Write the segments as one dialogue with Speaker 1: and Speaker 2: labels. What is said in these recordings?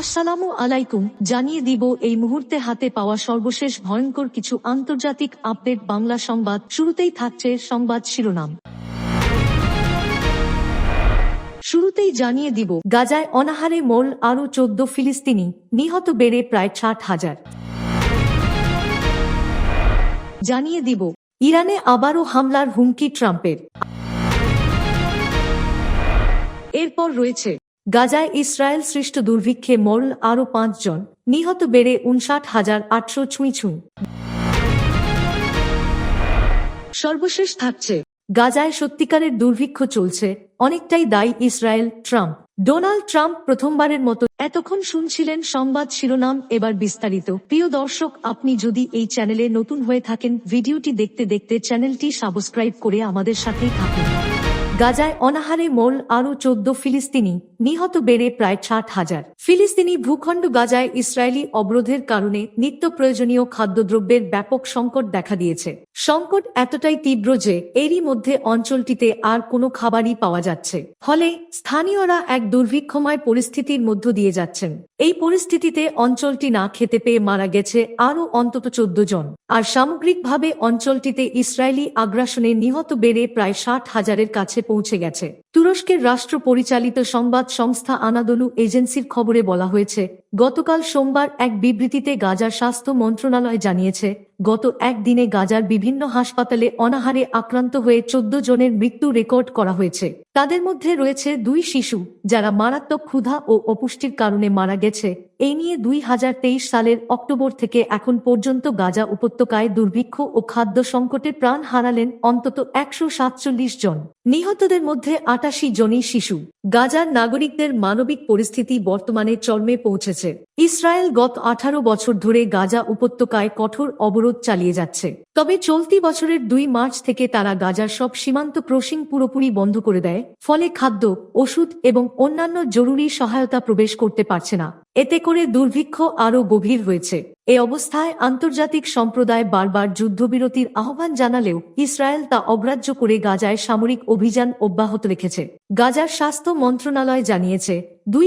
Speaker 1: আসসালামু আলাইকুম জানিয়ে দিব এই মুহূর্তে হাতে পাওয়া সর্বশেষ ভয়ঙ্কর কিছু আন্তর্জাতিক আপডেট বাংলা সংবাদ শুরুতেই থাকছে সংবাদ শিরোনাম শুরুতেই জানিয়ে দিব গাজায় অনাহারে মোল আরও চোদ্দ ফিলিস্তিনি নিহত বেড়ে প্রায় ষাট হাজার জানিয়ে দিব ইরানে আবারও হামলার হুমকি ট্রাম্পের এরপর রয়েছে গাজায় ইসরায়েল সৃষ্ট দুর্ভিক্ষে মরল আরও পাঁচজন নিহত বেড়ে উনষাট হাজার আটশো ছুঁই ছুঁই সর্বশেষ থাকছে গাজায় সত্যিকারের দুর্ভিক্ষ চলছে অনেকটাই দায়ী ইসরায়েল ট্রাম্প ডোনাল্ড ট্রাম্প প্রথমবারের মতো এতক্ষণ শুনছিলেন সংবাদ শিরোনাম এবার বিস্তারিত প্রিয় দর্শক আপনি যদি এই চ্যানেলে নতুন হয়ে থাকেন ভিডিওটি দেখতে দেখতে চ্যানেলটি সাবস্ক্রাইব করে আমাদের সাথেই থাকুন গাজায় অনাহারে মোল আরও চোদ্দ ফিলিস্তিনি নিহত বেড়ে প্রায় ষাট হাজার ফিলিস্তিনি ভূখণ্ড গাজায় ইসরায়েলি অবরোধের কারণে নিত্য প্রয়োজনীয় খাদ্যদ্রব্যের ব্যাপক সংকট দেখা দিয়েছে সংকট এতটাই তীব্র যে এরই মধ্যে অঞ্চলটিতে আর কোনো খাবারই পাওয়া যাচ্ছে ফলে স্থানীয়রা এক দুর্ভিক্ষময় পরিস্থিতির মধ্য দিয়ে যাচ্ছেন এই পরিস্থিতিতে অঞ্চলটি না খেতে পেয়ে মারা গেছে আরও অন্তত চোদ্দ জন আর সামগ্রিকভাবে অঞ্চলটিতে ইসরায়েলি আগ্রাসনে নিহত বেড়ে প্রায় ষাট হাজারের কাছে পৌঁছে গেছে তুরস্কের রাষ্ট্র পরিচালিত সংবাদ সংস্থা আনাদলু এজেন্সির খবরে বলা হয়েছে গতকাল সোমবার এক বিবৃতিতে গাজার স্বাস্থ্য মন্ত্রণালয় জানিয়েছে গত একদিনে গাজার বিভিন্ন হাসপাতালে অনাহারে আক্রান্ত হয়ে চোদ্দ জনের মৃত্যু রেকর্ড করা হয়েছে তাদের মধ্যে রয়েছে দুই শিশু যারা মারাত্মক ক্ষুধা ও অপুষ্টির কারণে মারা গেছে এ নিয়ে দুই সালের অক্টোবর থেকে এখন পর্যন্ত গাজা উপত্যকায় দুর্ভিক্ষ ও খাদ্য সংকটে প্রাণ হারালেন অন্তত একশো জন নিহতদের মধ্যে আটাশি জনই শিশু গাজার নাগরিকদের মানবিক পরিস্থিতি বর্তমানে চর্মে পৌঁছেছে ইসরায়েল গত আঠারো বছর ধরে গাজা উপত্যকায় কঠোর অবরোধ চালিয়ে যাচ্ছে তবে চলতি বছরের দুই মার্চ থেকে তারা গাজার সব সীমান্ত ক্রসিং পুরোপুরি বন্ধ করে দেয় ফলে খাদ্য ওষুধ এবং অন্যান্য জরুরি সহায়তা প্রবেশ করতে পারছে না এতে করে দুর্ভিক্ষ আরও গভীর হয়েছে এ অবস্থায় আন্তর্জাতিক সম্প্রদায় বারবার যুদ্ধবিরতির আহ্বান জানালেও ইসরায়েল তা অগ্রাহ্য করে গাজায় সামরিক অভিযান অব্যাহত রেখেছে গাজার স্বাস্থ্য মন্ত্রণালয় জানিয়েছে দুই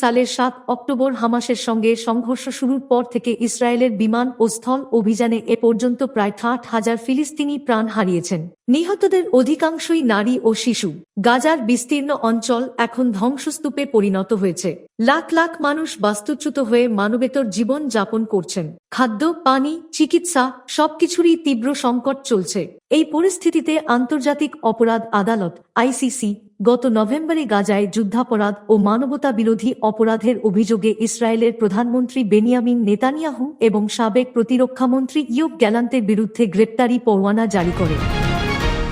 Speaker 1: সালের সাত অক্টোবর হামাসের সঙ্গে সংঘর্ষ শুরুর পর থেকে ইসরায়েলের বিমান ও স্থল অভিযানে এ পর্যন্ত প্রায় ষাট হাজার ফিলিস্তিনি প্রাণ হারিয়েছেন নিহতদের অধিকাংশই নারী ও শিশু গাজার বিস্তীর্ণ অঞ্চল এখন ধ্বংসস্তূপে পরিণত হয়েছে লাখ লাখ মানুষ বাস্তুচ্যুত হয়ে মানবেতর জীবন যাপন করছেন খাদ্য পানি চিকিৎসা সবকিছুরই তীব্র সংকট চলছে এই পরিস্থিতিতে আন্তর্জাতিক অপরাধ আদালত আইসিসি গত নভেম্বরে গাজায় যুদ্ধাপরাধ ও মানবতা বিরোধী অপরাধের অভিযোগে ইসরায়েলের প্রধানমন্ত্রী বেনিয়ামিন নেতানিয়াহু এবং সাবেক প্রতিরক্ষামন্ত্রী ইয়োব গ্যালান্তের বিরুদ্ধে গ্রেপ্তারি পরোয়ানা জারি করে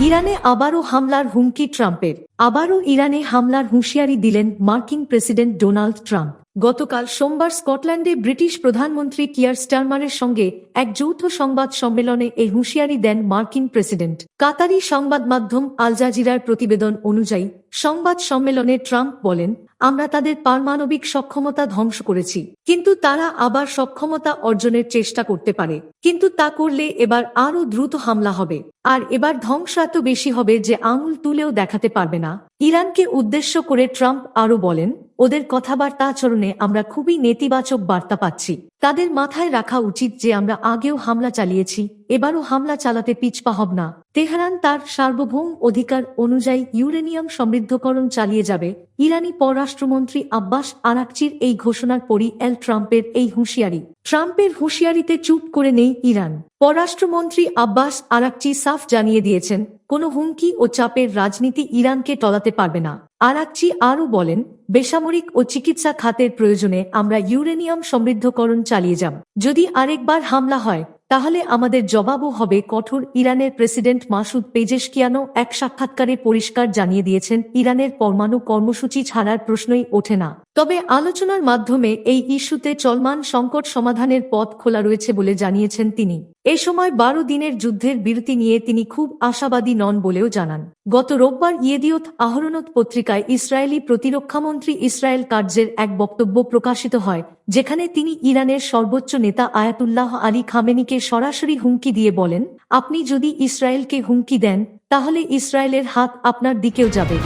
Speaker 1: ইরানে আবারও হামলার হুমকি ট্রাম্পের আবারও ইরানে হামলার হুঁশিয়ারি দিলেন মার্কিন প্রেসিডেন্ট ডোনাল্ড ট্রাম্প গতকাল সোমবার স্কটল্যান্ডে ব্রিটিশ প্রধানমন্ত্রী কিয়ার স্টারমারের সঙ্গে এক যৌথ সংবাদ সম্মেলনে এই হুঁশিয়ারি দেন মার্কিন প্রেসিডেন্ট কাতারি সংবাদ মাধ্যম আল জাজিরার প্রতিবেদন অনুযায়ী সংবাদ সম্মেলনে ট্রাম্প বলেন আমরা তাদের পারমাণবিক সক্ষমতা ধ্বংস করেছি কিন্তু তারা আবার সক্ষমতা অর্জনের চেষ্টা করতে পারে কিন্তু তা করলে এবার আরও দ্রুত হামলা হবে আর এবার ধ্বংস এত বেশি হবে যে আঙুল তুলেও দেখাতে পারবে না ইরানকে উদ্দেশ্য করে ট্রাম্প আরও বলেন ওদের কথাবার্তা আচরণে আমরা খুবই নেতিবাচক বার্তা পাচ্ছি তাদের মাথায় রাখা উচিত যে আমরা আগেও হামলা চালিয়েছি এবারও হামলা চালাতে পিছপা হব না তেহরান তার সার্বভৌম অধিকার অনুযায়ী ইউরেনিয়াম সমৃদ্ধকরণ চালিয়ে যাবে ইরানি পররাষ্ট্রমন্ত্রী আব্বাস আরাকচির এই ঘোষণার পরই এল ট্রাম্পের এই হুঁশিয়ারি ট্রাম্পের হুঁশিয়ারিতে চুপ করে নেই ইরান পররাষ্ট্রমন্ত্রী আব্বাস আরাকচি সাফ জানিয়ে দিয়েছেন কোনো হুমকি ও চাপের রাজনীতি ইরানকে টলাতে পারবে না আরাকচি আরও বলেন বেসামরিক ও চিকিৎসা খাতের প্রয়োজনে আমরা ইউরেনিয়াম সমৃদ্ধকরণ চালিয়ে যাব যদি আরেকবার হামলা হয় তাহলে আমাদের জবাবও হবে কঠোর ইরানের প্রেসিডেন্ট মাসুদ পেজেশকিয়ানো এক সাক্ষাৎকারে পরিষ্কার জানিয়ে দিয়েছেন ইরানের পরমাণু কর্মসূচি ছাড়ার প্রশ্নই ওঠে না তবে আলোচনার মাধ্যমে এই ইস্যুতে চলমান সংকট সমাধানের পথ খোলা রয়েছে বলে জানিয়েছেন তিনি এ সময় বারো দিনের যুদ্ধের বিরতি নিয়ে তিনি খুব আশাবাদী নন বলেও জানান গত রোববার ইয়েদিয়ত আহরণত পত্রিকায় ইসরায়েলি প্রতিরক্ষামন্ত্রী ইসরায়েল কার্যের এক বক্তব্য প্রকাশিত হয় যেখানে তিনি ইরানের সর্বোচ্চ নেতা আয়াতুল্লাহ আলী খামেনিকে সরাসরি হুমকি দিয়ে বলেন আপনি যদি ইসরায়েলকে হুমকি দেন তাহলে ইসরায়েলের হাত আপনার দিকেও যাবে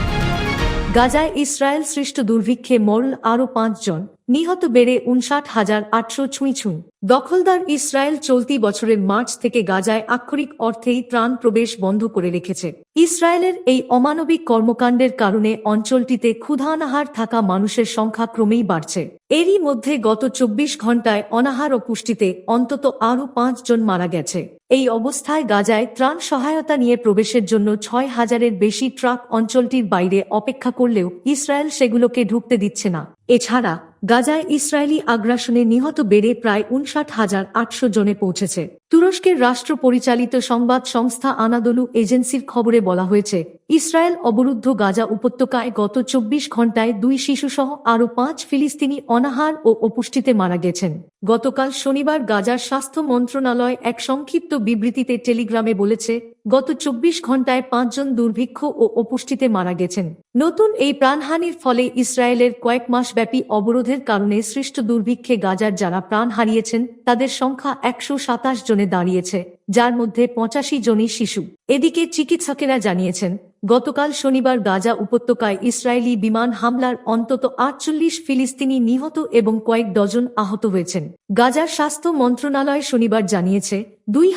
Speaker 1: গাজায় ইসরায়েল সৃষ্ট দুর্ভিক্ষে মরল আরও পাঁচজন নিহত বেড়ে উনষাট হাজার আটশো ছুঁইছুঁ দখলদার ইসরায়েল চলতি বছরের মার্চ থেকে গাজায় আক্ষরিক অর্থেই ত্রাণ প্রবেশ বন্ধ করে রেখেছে ইসরায়েলের এই অমানবিক কর্মকাণ্ডের কারণে অঞ্চলটিতে ক্ষুধানাহার থাকা মানুষের সংখ্যা ক্রমেই বাড়ছে এরই মধ্যে গত চব্বিশ ঘন্টায় অনাহার ও পুষ্টিতে অন্তত আরও পাঁচজন মারা গেছে এই অবস্থায় গাজায় ত্রাণ সহায়তা নিয়ে প্রবেশের জন্য ছয় হাজারের বেশি ট্রাক অঞ্চলটির বাইরে অপেক্ষা করলেও ইসরায়েল সেগুলোকে ঢুকতে দিচ্ছে না এছাড়া গাজায় ইসরায়েলি আগ্রাসনে নিহত বেড়ে প্রায় উনষাট হাজার আটশো জনে পৌঁছেছে তুরস্কের রাষ্ট্র পরিচালিত সংবাদ সংস্থা আনাদলু এজেন্সির খবরে বলা হয়েছে ইসরায়েল অবরুদ্ধ গাজা উপত্যকায় গত চব্বিশ ঘণ্টায় দুই শিশুসহ আরও পাঁচ ফিলিস্তিনি অনাহার ও অপুষ্টিতে মারা গেছেন গতকাল শনিবার গাজার স্বাস্থ্য মন্ত্রণালয় এক সংক্ষিপ্ত বিবৃতিতে টেলিগ্রামে বলেছে গত চব্বিশ ঘণ্টায় পাঁচজন দুর্ভিক্ষ ও অপুষ্টিতে মারা গেছেন নতুন এই প্রাণহানির ফলে ইসরায়েলের কয়েক মাস ব্যাপী অবরোধের কারণে সৃষ্ট দুর্ভিক্ষে গাজার যারা প্রাণ হারিয়েছেন তাদের সংখ্যা একশো সাতাশ জন পিছনে দাঁড়িয়েছে যার মধ্যে পঁচাশি জনই শিশু এদিকে চিকিৎসকেরা জানিয়েছেন গতকাল শনিবার গাজা উপত্যকায় ইসরায়েলি বিমান হামলার অন্তত আটচল্লিশ ফিলিস্তিনি নিহত এবং কয়েক ডজন আহত হয়েছেন গাজার স্বাস্থ্য মন্ত্রণালয় শনিবার জানিয়েছে দুই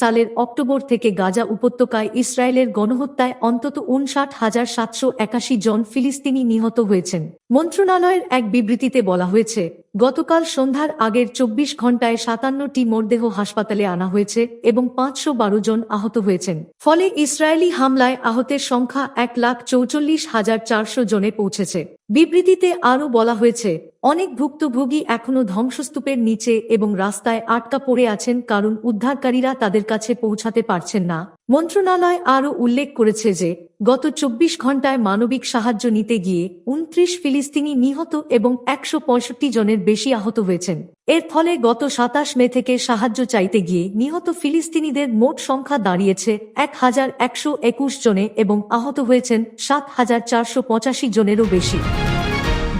Speaker 1: সালের অক্টোবর থেকে গাজা উপত্যকায় ইসরায়েলের গণহত্যায় অন্তত উনষাট হাজার সাতশো একাশি জন ফিলিস্তিনি নিহত হয়েছেন মন্ত্রণালয়ের এক বিবৃতিতে বলা হয়েছে গতকাল সন্ধ্যার আগের চব্বিশ ঘণ্টায় সাতান্নটি মরদেহ হাসপাতালে আনা হয়েছে এবং পাঁচশো বারো জন আহত হয়েছেন ফলে ইসরায়েলি হামলায় আহতের সংখ্যা এক লাখ চৌচল্লিশ হাজার চারশো জনে পৌঁছেছে বিবৃতিতে আরও বলা হয়েছে অনেক ভুক্তভোগী এখনও ধ্বংসস্তূপের নিচে এবং রাস্তায় আটকা পড়ে আছেন কারণ উদ্ধারকারীরা তাদের কাছে পৌঁছাতে পারছেন না মন্ত্রণালয় আরও উল্লেখ করেছে যে গত চব্বিশ ঘণ্টায় মানবিক সাহায্য নিতে গিয়ে উনত্রিশ ফিলিস্তিনি নিহত এবং একশো পঁয়ষট্টি জনের বেশি আহত হয়েছেন এর ফলে গত সাতাশ মে থেকে সাহায্য চাইতে গিয়ে নিহত ফিলিস্তিনিদের মোট সংখ্যা দাঁড়িয়েছে এক হাজার একশো একুশ জনে এবং আহত হয়েছেন সাত হাজার চারশো পঁচাশি জনেরও বেশি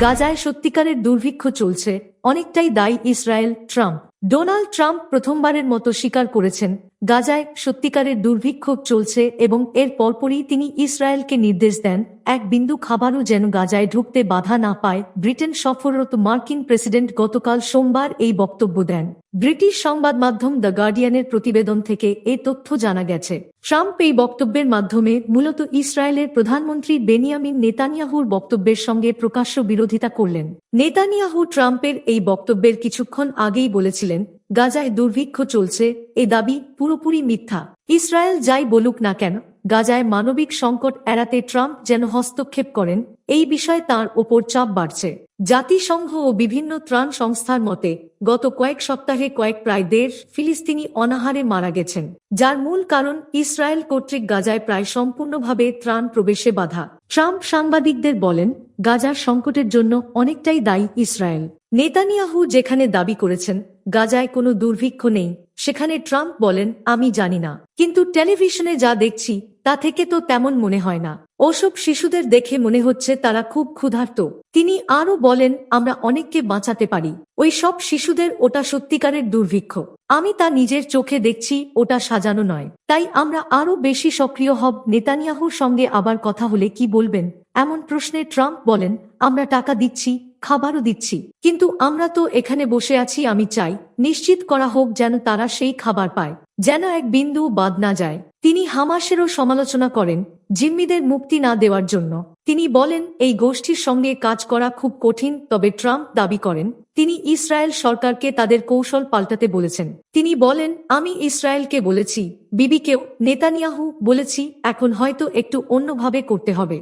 Speaker 1: গাজায় সত্যিকারের দুর্ভিক্ষ চলছে অনেকটাই দায়ী ইসরায়েল ট্রাম্প ডোনাল্ড ট্রাম্প প্রথমবারের মতো স্বীকার করেছেন গাজায় সত্যিকারের দুর্ভিক্ষোভ চলছে এবং এর পরপরই তিনি ইসরায়েলকে নির্দেশ দেন এক বিন্দু খাবারও যেন গাজায় ঢুকতে বাধা না পায় ব্রিটেন সফররত মার্কিন প্রেসিডেন্ট গতকাল সোমবার এই বক্তব্য দেন ব্রিটিশ সংবাদ মাধ্যম দ্য গার্ডিয়ানের প্রতিবেদন থেকে এ তথ্য জানা গেছে ট্রাম্প এই বক্তব্যের মাধ্যমে মূলত ইসরায়েলের প্রধানমন্ত্রী বেনিয়ামিন নেতানিয়াহুর বক্তব্যের সঙ্গে প্রকাশ্য বিরোধিতা করলেন নেতানিয়াহু ট্রাম্পের এই এই বক্তব্যের কিছুক্ষণ আগেই বলেছিলেন গাজায় দুর্ভিক্ষ চলছে এ দাবি পুরোপুরি মিথ্যা ইসরায়েল যাই বলুক না কেন গাজায় মানবিক সংকট এড়াতে ট্রাম্প যেন হস্তক্ষেপ করেন এই বিষয়ে তাঁর ওপর চাপ বাড়ছে জাতিসংঘ ও বিভিন্ন ত্রাণ সংস্থার মতে গত কয়েক সপ্তাহে কয়েক প্রায় দেড় ফিলিস্তিনি অনাহারে মারা গেছেন যার মূল কারণ ইসরায়েল কর্তৃক গাজায় প্রায় সম্পূর্ণভাবে ত্রাণ প্রবেশে বাধা ট্রাম্প সাংবাদিকদের বলেন গাজার সংকটের জন্য অনেকটাই দায়ী ইসরায়েল নেতানিয়াহু যেখানে দাবি করেছেন গাজায় কোনো দুর্ভিক্ষ নেই সেখানে ট্রাম্প বলেন আমি জানি না কিন্তু টেলিভিশনে যা দেখছি তা থেকে তো তেমন মনে হয় না ওসব শিশুদের দেখে মনে হচ্ছে তারা খুব ক্ষুধার্ত তিনি আরও বলেন আমরা অনেককে বাঁচাতে পারি ওই সব শিশুদের ওটা সত্যিকারের দুর্ভিক্ষ আমি তা নিজের চোখে দেখছি ওটা সাজানো নয় তাই আমরা আরও বেশি সক্রিয় হব নেতানিয়াহুর সঙ্গে আবার কথা হলে কি বলবেন এমন প্রশ্নে ট্রাম্প বলেন আমরা টাকা দিচ্ছি খাবারও দিচ্ছি কিন্তু আমরা তো এখানে বসে আছি আমি চাই নিশ্চিত করা হোক যেন তারা সেই খাবার পায় যেন এক বিন্দু বাদ না যায় তিনি হামাসেরও সমালোচনা করেন জিম্মিদের মুক্তি না দেওয়ার জন্য তিনি বলেন এই গোষ্ঠীর সঙ্গে কাজ করা খুব কঠিন তবে ট্রাম্প দাবি করেন তিনি ইসরায়েল সরকারকে তাদের কৌশল পাল্টাতে বলেছেন তিনি বলেন আমি ইসরায়েলকে বলেছি বিবিকেও নেতানিয়াহু বলেছি এখন হয়তো একটু অন্যভাবে করতে হবে